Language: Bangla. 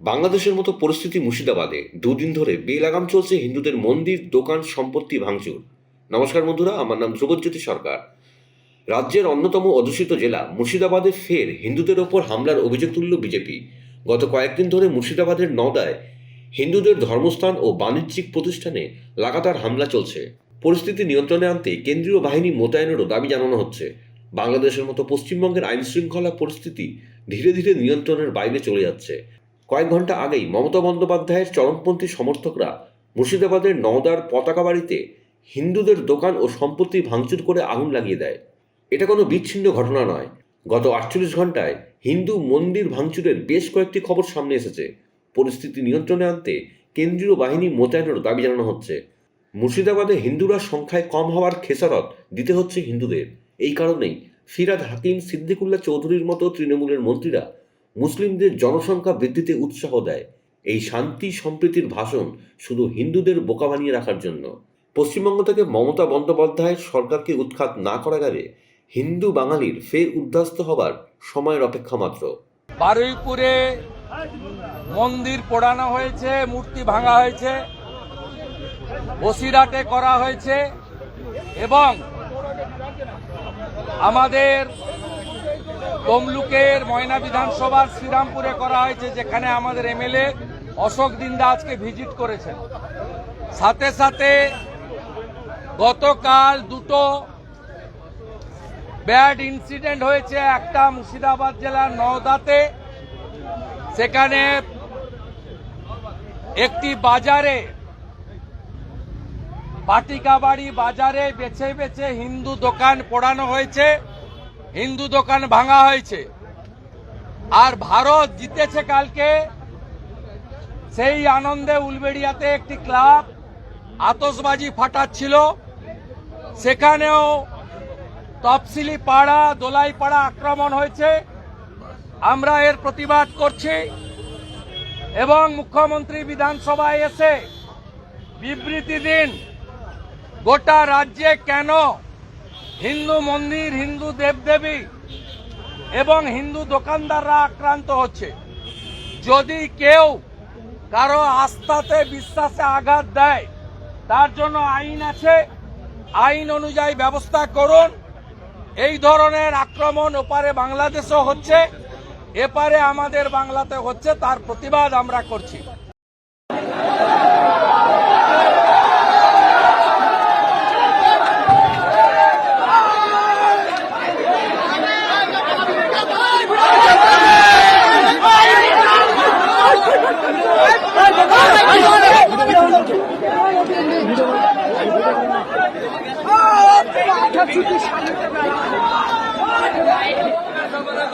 বাংলাদেশের মতো পরিস্থিতি মুর্শিদাবাদে দুদিন ধরে বেলাগাম চলছে হিন্দুদের মন্দির, দোকান, সম্পত্তি ভাঙচুর। নমস্কার বন্ধুরা, আমার নাম ধ্রুবজ্যোতি সরকার। রাজ্যের অন্যতম অধ্যুষিত জেলা মুর্শিদাবাদে ফের হিন্দুদের ওপর হামলার অভিযোগ তুলল বিজেপি। গত কয়েকদিন ধরে মুর্শিদাবাদের নদায় হিন্দুদের ধর্মস্থান ও বাণিজ্যিক প্রতিষ্ঠানে লাগাতার হামলা চলছে। পরিস্থিতি নিয়ন্ত্রণে আনতে কেন্দ্রীয় বাহিনী মোতায়েনেরও দাবি জানানো হচ্ছে। বাংলাদেশের মতো পশ্চিমবঙ্গের আইন শৃঙ্খলা পরিস্থিতি ধীরে ধীরে নিয়ন্ত্রণের বাইরে চলে যাচ্ছে। কয়েক ঘণ্টা আগেই মমতা বন্দ্যোপাধ্যায়ের চরমপন্থী সমর্থকরা মুর্শিদাবাদের নওদার পতাকা বাড়িতে হিন্দুদের দোকান ও সম্পত্তি ভাঙচুর করে আগুন লাগিয়ে দেয়। এটা কোনো বিচ্ছিন্ন ঘটনা নয়। গত আটচল্লিশ ঘন্টায় হিন্দু মন্দির ভাঙচুরের বেশ কয়েকটি খবর সামনে এসেছে। পরিস্থিতি নিয়ন্ত্রণে আনতে কেন্দ্রীয় বাহিনী মোতায়েনেরও দাবি জানানো হচ্ছে। মুর্শিদাবাদে হিন্দুরা সংখ্যায় কম হওয়ার খেসারত দিতে হচ্ছে হিন্দুদের। এই কারণেই ফিরাদ হাকিম সিদ্দিকুল্লাহ চৌধুরীর মতো তৃণমূলের মন্ত্রীরা মুসলিমদের জনসংখ্যা বৃদ্ধিতে উৎসাহ দেয়। এই শান্তি সম্প্রীতির ভাষণ শুধু হিন্দুদের বোকা বানিয়ে রাখার জন্য। পশ্চিমবঙ্গ থেকে মমতা বন্দ্যোপাধ্যায়ের সরকারকে উৎখাত না করা গেলে হিন্দু বাঙালির ফের উদ্ধাস্ত হবার সময়ের অপেক্ষা মাত্র। বারুইপুরে মন্দির পোড়ানো হয়েছে, মূর্তি ভাঙা হয়েছে, বসিরহাটে করা হয়েছে এবং আমাদের তমলুকের ময়না বিধানসভার শ্রীরামপুরে করা হয়েছে, যেখানে আমাদের এমএলএ অশোক দিন্দা আজকে ভিজিট করেছেন। সাথে সাথে গতকাল দুটো ব্যাড ইনসিডেন্ট হয়েছে, একটা মুর্শিদাবাদ জেলার নওদাতে, সেখানে একটি বাজারে পাটিকাবাড়ি বাজারে বেছে বেছে হিন্দু দোকান পোড়ানো হয়েছে, হিন্দু দোকান ভাঙা হয়েছে। আর ভারত জিতেছে কালকে সেই আনন্দে উলবেড়িয়াতে একটি ক্লাব আতসবাজি ফাটাচ্ছিল। সেখানেও তফসিলি পাড়া দোলাই পাড়া আক্রমণ হয়েছে। আমরা এর প্রতিবাদ করছি। এবং মুখ্যমন্ত্রী বিধানসভায় এসে বিবৃতি দিন, গোটা রাজ্যে কেন হিন্দু মন্দির, হিন্দু দেবদেবী এবং হিন্দু দোকানদাররা আক্রান্ত হচ্ছে? যদি কেউ কারও আস্থাতে, বিশ্বাসে আঘাত দেয়, তার জন্য আইন আছে। আইন অনুযায়ী ব্যবস্থা করুন। এই ধরনের আক্রমণ ওপারে বাংলাদেশও হচ্ছে। এপারে আমাদের বাংলাতে হচ্ছে তার প্রতিবাদ আমরা করছি